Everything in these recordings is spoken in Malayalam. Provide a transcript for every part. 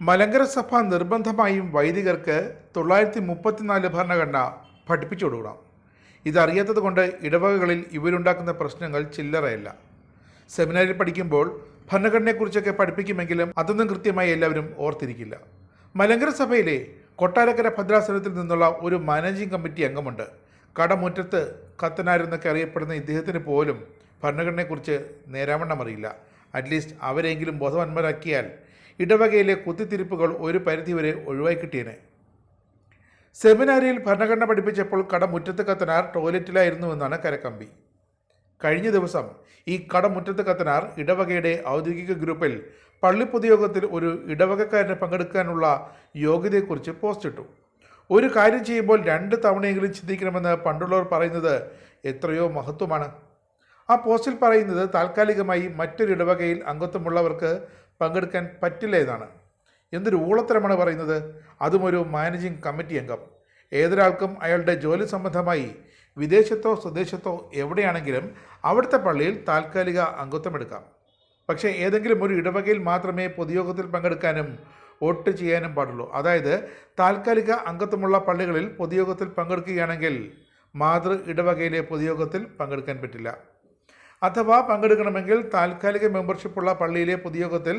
മലങ്കര സഭ നിർബന്ധമായും വൈദികർക്ക് തൊള്ളായിരത്തി മുപ്പത്തിനാല് ഭരണഘടന പഠിപ്പിച്ചു കൊടുക്കണം. ഇതറിയാത്തത് കൊണ്ട് ഇടവകകളിൽ ഇവരുണ്ടാക്കുന്ന പ്രശ്നങ്ങൾ ചില്ലറയല്ല. സെമിനാരിൽ പഠിക്കുമ്പോൾ ഭരണഘടനയെക്കുറിച്ചൊക്കെ പഠിപ്പിക്കുമെങ്കിലും അതൊന്നും കൃത്യമായി എല്ലാവരും ഓർത്തിരിക്കില്ല. മലങ്കര സഭയിലെ കൊട്ടാരക്കര ഭദ്രാസനത്തിൽ നിന്നുള്ള ഒരു മാനേജിംഗ് കമ്മിറ്റി അംഗമുണ്ട്. കടമുറ്റത്ത് കത്തനാരെന്നൊക്കെ അറിയപ്പെടുന്ന ഇദ്ദേഹത്തിന് പോലും ഭരണഘടനയെക്കുറിച്ച് നേരാവണ്ണം അറിയില്ല. അറ്റ്ലീസ്റ്റ് അവരെങ്കിലും ബോധവാന്മാരാക്കിയാൽ ഇടവകയിലെ കുത്തിത്തിരിപ്പുകൾ ഒരു പരിധിവരെ ഒഴിവായി കിട്ടിയേനെ. സെമിനാരിയിൽ ഭരണഘടന പഠിപ്പിച്ചപ്പോൾ കടമുറ്റത്ത് കത്തനാർ ടോയ്ലറ്റിലായിരുന്നുവെന്നാണ് കരക്കമ്പി. കഴിഞ്ഞ ദിവസം ഈ കടമുറ്റത്ത് കത്തനാർ ഇടവകയുടെ ഔദ്യോഗിക ഗ്രൂപ്പിൽ പള്ളി പൊതുയോഗത്തിൽ ഒരു ഇടവകക്കാരനെ പങ്കെടുക്കാനുള്ള യോഗ്യതയെക്കുറിച്ച് പോസ്റ്റ് ഇട്ടു. ഒരു കാര്യം ചെയ്യുമ്പോൾ രണ്ട് തവണയെങ്കിലും ചിന്തിക്കണമെന്ന് പണ്ടുള്ളവർ പറയുന്നത് എത്രയോ മഹത്വമാണ്. ആ പോസ്റ്റിൽ പറയുന്നത് താൽക്കാലികമായി മറ്റൊരു ഇടവകയിൽ അംഗത്വമുള്ളവർക്ക് പങ്കെടുക്കാൻ പറ്റില്ല എന്നാണ്. എന്തൊരു ഊളത്തരമാണ് പറയുന്നത്. അതും ഒരു മാനേജിംഗ് കമ്മിറ്റി അംഗം. ഏതൊരാൾക്കും അയാളുടെ ജോലി സംബന്ധമായി വിദേശത്തോ സ്വദേശത്തോ എവിടെയാണെങ്കിലും അവിടുത്തെ പള്ളിയിൽ താൽക്കാലിക അംഗത്വം എടുക്കാം. പക്ഷേ ഏതെങ്കിലും ഒരു ഇടവകയിൽ മാത്രമേ പൊതുയോഗത്തിൽ പങ്കെടുക്കാനും വോട്ട് ചെയ്യാനും പാടുള്ളൂ. അതായത് താൽക്കാലിക അംഗത്വമുള്ള പള്ളികളിൽ പൊതുയോഗത്തിൽ പങ്കെടുക്കുകയാണെങ്കിൽ മാതൃ ഇടവകയിലെ പൊതുയോഗത്തിൽ പങ്കെടുക്കാൻ പറ്റില്ല. അഥവാ പങ്കെടുക്കണമെങ്കിൽ താൽക്കാലിക മെമ്പർഷിപ്പുള്ള പള്ളിയിലെ പൊതുയോഗത്തിൽ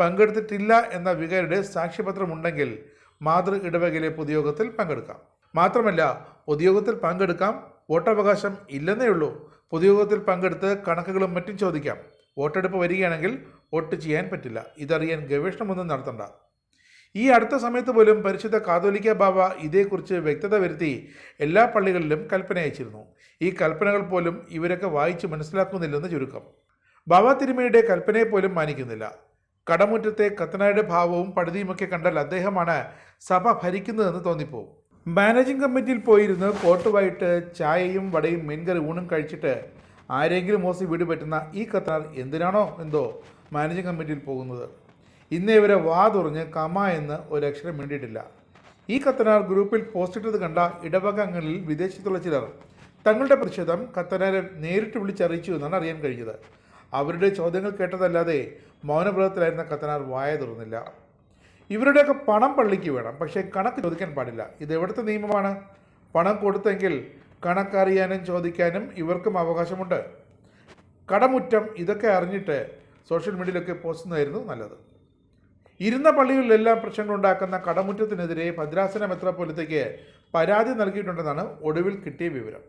പങ്കെടുത്തിട്ടില്ല എന്ന വികാരിയുടെ സാക്ഷ്യപത്രമുണ്ടെങ്കിൽ മാതൃ ഇടവകയിലെ പൊതുയോഗത്തിൽ പങ്കെടുക്കാം. മാത്രമല്ല പൊതുയോഗത്തിൽ പങ്കെടുക്കാം വോട്ടവകാശം ഇല്ലെന്നേ ഉള്ളൂ. പൊതുയോഗത്തിൽ പങ്കെടുത്ത് കണക്കുകളും മറ്റും ചോദിക്കാം. വോട്ടെടുപ്പ് വരികയാണെങ്കിൽ വോട്ട് ചെയ്യാൻ പറ്റില്ല. ഇതറിയാൻ ഗവേഷണമൊന്നും നടത്തണ്ട. ഈ അടുത്ത സമയത്ത് പോലും പരിശുദ്ധ കാതോലിക്ക ബാബ ഇതേക്കുറിച്ച് വ്യക്തത വരുത്തി എല്ലാ പള്ളികളിലും കൽപ്പന അയച്ചിരുന്നു. ഈ കൽപ്പനകൾ പോലും ഇവരൊക്കെ വായിച്ച് മനസ്സിലാക്കുന്നില്ലെന്ന് ചുരുക്കം. ബാബ തിരുമയുടെ കൽപ്പനയെ പോലും മാനിക്കുന്നില്ല. കടമുറ്റത്തെ കത്തനായുടെ ഭാവവും പടുതിയുമൊക്കെ കണ്ടാൽ അദ്ദേഹമാണ് സഭ ഭരിക്കുന്നതെന്ന് തോന്നിപ്പോവും. മാനേജിംഗ് കമ്മിറ്റിയിൽ പോയിരുന്ന് കോട്ടുവായിട്ട് ചായയും വടയും മീൻകറി ഊണും കഴിച്ചിട്ട് ആരെങ്കിലും മോസി വീട് പറ്റുന്ന ഈ കത്തനാർ എന്തിനാണോ എന്തോ മാനേജിംഗ് കമ്മിറ്റിയിൽ പോകുന്നത്? ഇന്നേ ഇവരെ വാ തുറഞ്ഞ് കമ എന്ന് ഒരക്ഷരം മിണ്ടിയിട്ടില്ല. ഈ കത്തനാർ ഗ്രൂപ്പിൽ പോസ്റ്റ് പോസ്റ്റിട്ടത് കണ്ട ഇടവകങ്ങളിൽ വിദേശത്തുള്ള ചിലർ തങ്ങളുടെ പ്രതിഷേധം കത്തനാരെ നേരിട്ട് വിളിച്ചറിയിച്ചു എന്നാണ് അറിയാൻ കഴിഞ്ഞത്. അവരുടെ ചോദ്യങ്ങൾ കേട്ടതല്ലാതെ മൗനവ്രതത്തിലായിരുന്ന കത്തനാർ വായ തുറന്നില്ല. ഇവരുടെയൊക്കെ പണം പള്ളിക്ക് വേണം പക്ഷേ കണക്ക് ചോദിക്കാൻ പാടില്ല. ഇത് എവിടുത്തെ നിയമമാണ്? പണം കൊടുത്തെങ്കിൽ കണക്കറിയാനും ചോദിക്കാനും ഇവർക്കും അവകാശമുണ്ട്. കടമുറ്റം ഇതൊക്കെ അറിഞ്ഞിട്ട് സോഷ്യൽ മീഡിയയിലൊക്കെ പോസ്റ്റ് ചെയ്യുന്നതായിരുന്നു നല്ലത്. ഇരുന്ന പള്ളികളിലെല്ലാം പ്രശ്നങ്ങളുണ്ടാക്കുന്ന കടമുറ്റത്തിനെതിരെ ഭദ്രാസന മെത്രാപ്പൊലിത്തയ്ക്ക് പരാതി നൽകിയിട്ടുണ്ടെന്നാണ് ഒടുവിൽ കിട്ടിയ വിവരം.